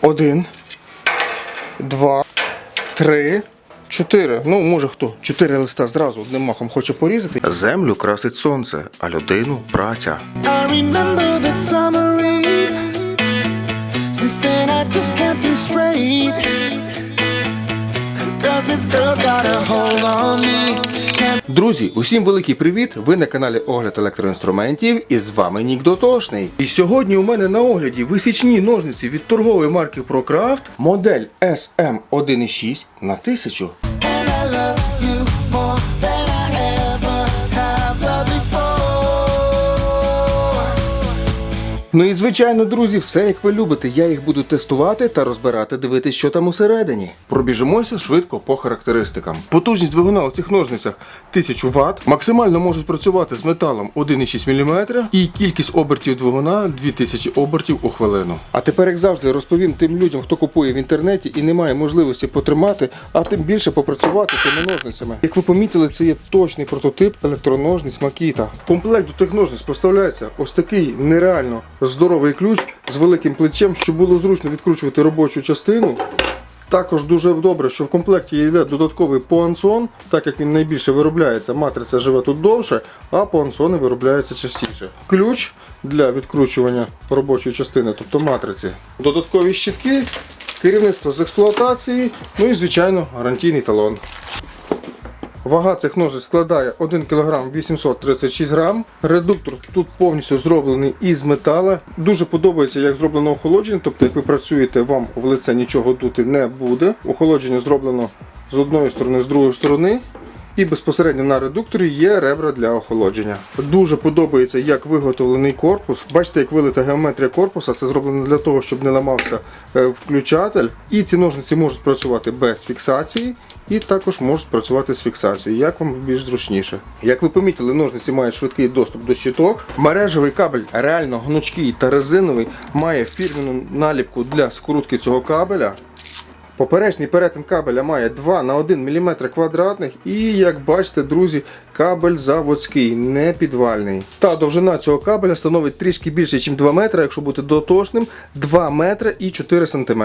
Один, два, три, чотири. Ну, може хто. Чотири листа зразу одним махом хоче порізати. Землю красить сонце, а людину праця. I remember that summer eve. Since then, I just can't think straight. Cause this girl's got a hold on me. Друзі, усім великий привіт! Ви на каналі Огляд електроінструментів і з вами Нік Дотошний. І сьогодні у мене на огляді висічні ножниці від торгової марки ProCraft, модель SM1.6 на 1000. Ну і звичайно, друзі, все як ви любите. Я їх буду тестувати та розбирати, дивитись, що там усередині. Пробіжимося швидко по характеристикам. Потужність двигуна у цих ножницях 1000 Вт. Максимально можуть працювати з металом 1,6 мм і кількість обертів двигуна 2000 обертів у хвилину. А тепер, як завжди, розповім тим людям, хто купує в інтернеті і не має можливості потримати, а тим більше попрацювати тими ножницями. Як ви помітили, це є точний прототип електроножниць. В комплект до тих ножниць поставляється ось такий нереально здоровий ключ з великим плечем, щоб було зручно відкручувати робочу частину. Також дуже добре, що в комплекті йде додатковий пуансон, так як він найбільше виробляється, матриця живе тут довше, а пуансони виробляються частіше. Ключ для відкручування робочої частини, тобто матриці. Додаткові щітки, керівництво з експлуатації, ну і звичайно гарантійний талон. Вага цих ножиць складає 1 кг 836 грам. Редуктор тут повністю зроблений із металу. Дуже подобається, як зроблено охолодження. Тобто, як ви працюєте, вам в лице нічого дути не буде. Охолодження зроблено з одної сторони, з другої сторони. І безпосередньо на редукторі є ребра для охолодження. Дуже подобається, як виготовлений корпус. Бачите, як вилита геометрія корпуса. Це зроблено для того, щоб не ламався е, включатель. І ці ножниці можуть працювати без фіксації, і також можуть працювати з фіксацією, як вам більш зручніше. Як ви помітили, ножниці мають швидкий доступ до щиток. Мережевий кабель реально гнучкий та резиновий, має фірменну наліпку для скрутки цього кабеля. Поперечний перетин кабеля має 2 на 1 мм квадратних і, як бачите, друзі, кабель заводський, не підвальний. Та довжина цього кабеля становить трішки більше, ніж 2 метри, якщо бути дотошним, 2 метри і 4 см.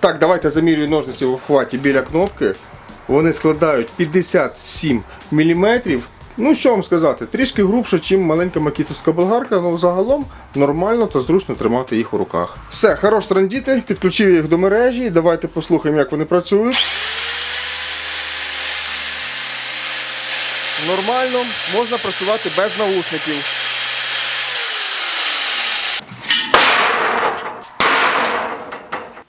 Так, давайте замірюю ножниці в обхваті біля кнопки. Вони складають 57 мм. Ну, що вам сказати, трішки грубше, ніж маленька макітовська болгарка, але загалом нормально та зручно тримати їх у руках. Все, хорош трандіти, підключив їх до мережі. Давайте послухаємо, як вони працюють. Нормально, можна працювати без наушників.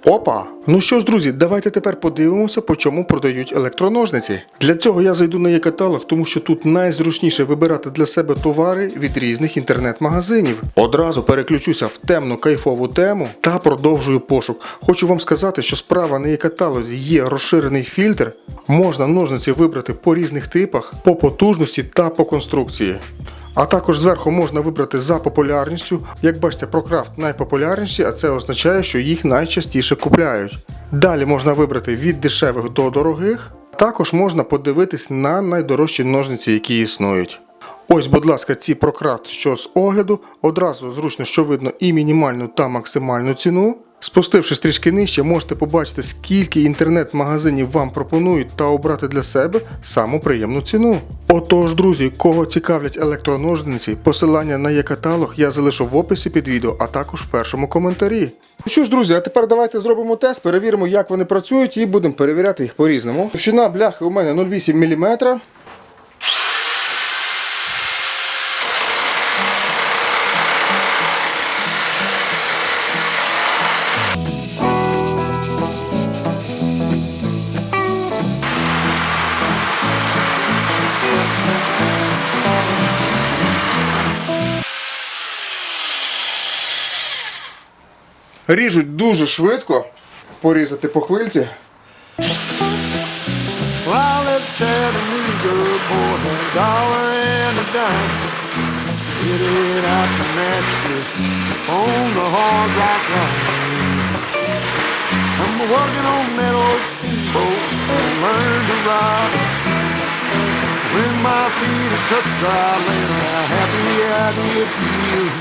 Опа! Ну що ж, друзі, давайте тепер подивимося, по чому продають електроножниці. Для цього я зайду на є-каталог, тому що тут найзручніше вибирати для себе товари від різних інтернет-магазинів. Одразу переключуся в темну кайфову тему та продовжую пошук. Хочу вам сказати, що справа на є-каталозі є розширений фільтр. Можна ножниці вибрати по різних типах, по потужності та по конструкції. А також зверху можна вибрати за популярністю. Як бачите, ProCraft найпопулярніші, а це означає, що їх найчастіше купляють. Далі можна вибрати від дешевих до дорогих. Також можна подивитись на найдорожчі ножниці, які існують. Ось, будь ласка, ці ProCraft, що з огляду, одразу зручно, що видно і мінімальну та максимальну ціну. Спустившись трішки нижче, можете побачити, скільки інтернет-магазинів вам пропонують та обрати для себе саму приємну ціну. Отож, друзі, кого цікавлять електроножниці, посилання на є-каталог я залишу в описі під відео, а також в першому коментарі. Ну що ж, друзі, а тепер давайте зробимо тест, перевіримо, як вони працюють, і будемо перевіряти їх по-різному. Товщина бляхи у мене 0,8 мм. Ріжуть дуже швидко. Порізати по хвильці. I'm working on that old steamboat and learn to ride. When my feet are touch dry land, how happy I did feel.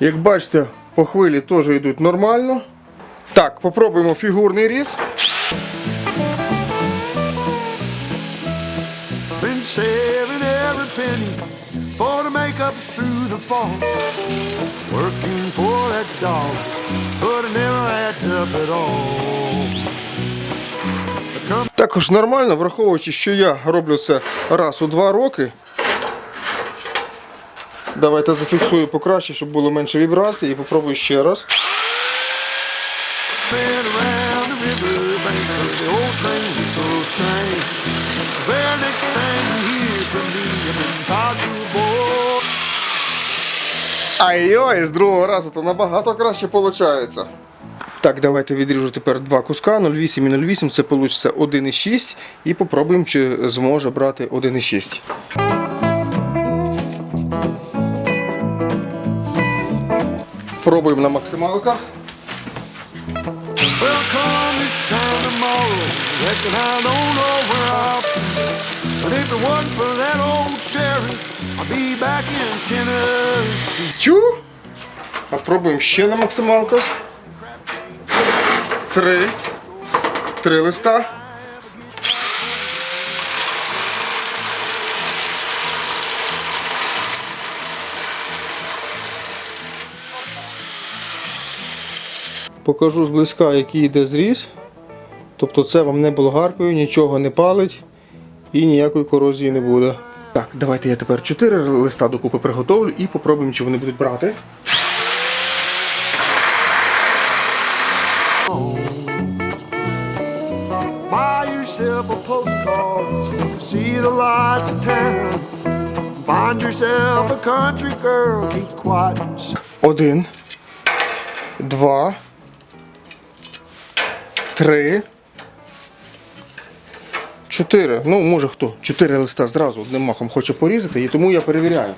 Як бачите, по хвилі теж йдуть нормально. Так, попробуємо фігурний різ. Також нормально, враховуючи, що я роблю це раз у два роки. Давайте зафіксую покраще, щоб було менше вібрацій і попробую ще раз. Ай-ой, з другого разу то набагато краще виходить. Так, давайте відріжу тепер два куска 0,8 і 0,8, це вийде 1,6 і попробуємо, чи зможе брати 1,6. In Tennessee. Тю. А пробуємо ще на максималках. Три. Три листа. Покажу зблизька, який йде зріз. Тобто це вам не болгаркою, нічого не палить і ніякої корозії не буде. Так, давайте я тепер 4 листа докупи приготовлю і попробуємо, чи вони будуть брати. Один, два, три, чотири. Ну, може хто. Чотири листа зразу одним махом хоче порізати, і тому я перевіряю.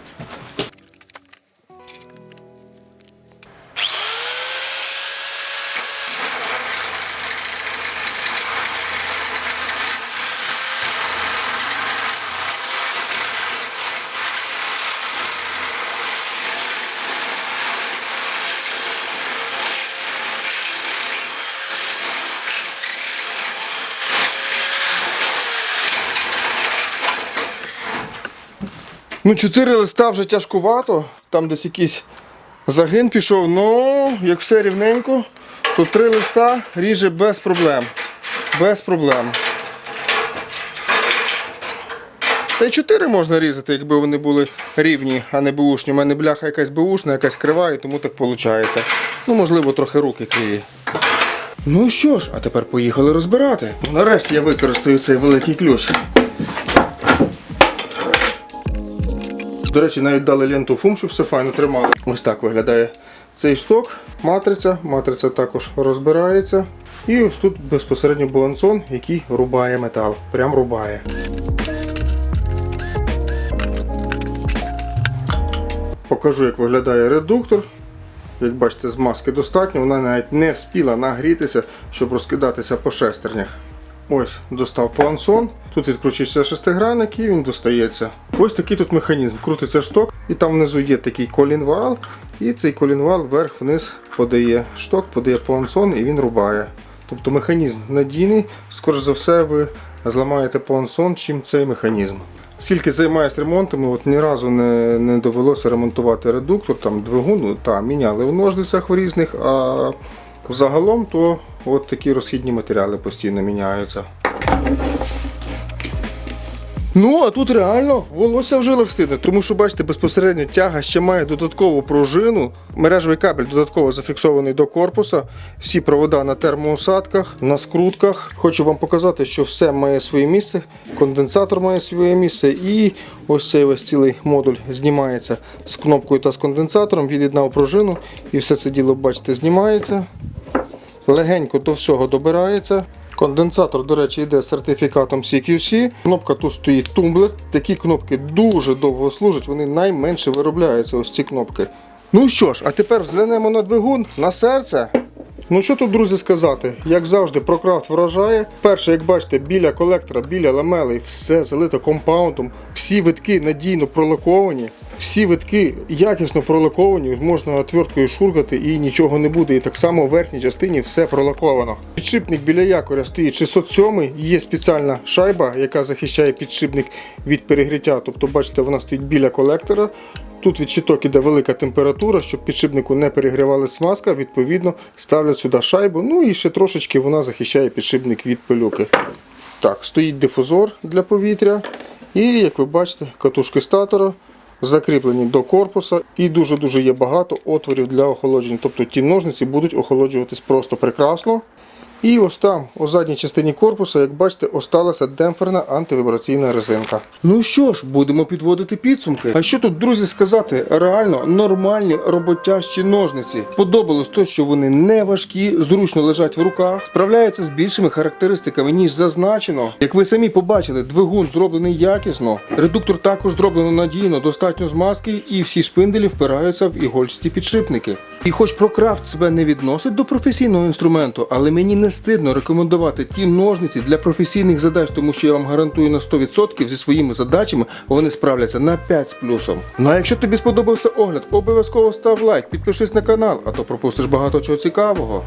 Ну, чотири листа вже тяжкувато. Там десь якийсь загин пішов. Ну, як все рівненько, то три листа ріже без проблем. Без проблем. Та й чотири можна різати, якби вони були рівні, а не бушні. У мене бляха якась бушна, якась крива, і тому так виходить. Ну, можливо, трохи руки криві. Ну що ж, а тепер поїхали розбирати. Ну, нарешті я використаю цей великий ключ. До речі, навіть дали ленту фум, щоб все файно тримало. Ось так виглядає цей шток, матриця. Матриця також розбирається. І ось тут безпосередньо балансон, який рубає метал. Прям рубає. Покажу, як виглядає редуктор. Як бачите, з маски достатньо, вона навіть не вспіла нагрітися, щоб розкидатися по шестернях. Ось, достав плансон. Тут відкручується шестигранник і він достається. Ось такий тут механізм. Крутиться шток, і там внизу є такий колінвал. І цей колінвал вверх-вниз подає шток, подає плансон і він рубає. Тобто механізм надійний, скоріш за все, ви зламаєте плансон, чим цей механізм. Скільки займаюся ремонтами, от ні разу не, не довелося ремонтувати редуктор, там двигун, ну, та, міняли в ножницях в різних, а загалом то от такі розхідні матеріали постійно міняються. Ну, а тут реально волосся в жилах стине, тому що бачите, безпосередньо тяга ще має додаткову пружину. Мережевий кабель додатково зафіксований до корпуса. Всі провода на термоусадках, на скрутках. Хочу вам показати, що все має своє місце. Конденсатор має своє місце, і ось цей ось цілий модуль знімається з кнопкою та з конденсатором. Від'єднав пружину, і все це діло, бачите, знімається легенько до всього добирається. Конденсатор, до речі, йде з сертифікатом CQC. Кнопка тут стоїть тумблер. Такі кнопки дуже довго служать, вони найменше виробляються, ось ці кнопки. Ну що ж, а тепер взглянемо на двигун, на серце. Ну що тут, друзі, сказати? Як завжди, прокрафт вражає. Перше, як бачите, біля колектора, біля ламелей все залито компаундом, всі витки надійно пролаковані. Всі витки якісно пролаковані, можна отверткою шуркати і нічого не буде. І так само в верхній частині все пролаковано. Підшипник біля якоря стоїть 607, є спеціальна шайба, яка захищає підшипник від перегріття. Тобто, бачите, вона стоїть біля колектора. Тут від щиток іде велика температура, щоб підшипнику не перегрівали смазка, відповідно ставлять сюди шайбу. Ну і ще трошечки вона захищає підшипник від пилюки. Так, стоїть дифузор для повітря. І, як ви бачите, катушки статора закріплені до корпуса. І дуже-дуже є багато отворів для охолодження. Тобто ті ножниці будуть охолоджуватись просто прекрасно. І ось там, у задній частині корпуса, як бачите, осталася демпферна антивібраційна резинка. Ну що ж, будемо підводити підсумки. А що тут, друзі, сказати? Реально нормальні роботящі ножниці. Подобалось то, що вони не важкі, зручно лежать в руках, справляються з більшими характеристиками, ніж зазначено. Як ви самі побачили, двигун зроблений якісно. Редуктор також зроблено надійно, достатньо змазки, і всі шпинделі впираються в ігольчасті підшипники. І хоч ProCraft себе не відносить до професійного інструменту, але мені не стидно рекомендувати ті ножниці для професійних задач, тому що я вам гарантую на 100% зі своїми задачами вони справляться на 5 з плюсом. Ну а якщо тобі сподобався огляд, обов'язково став лайк, підпишись на канал, а то пропустиш багато чого цікавого.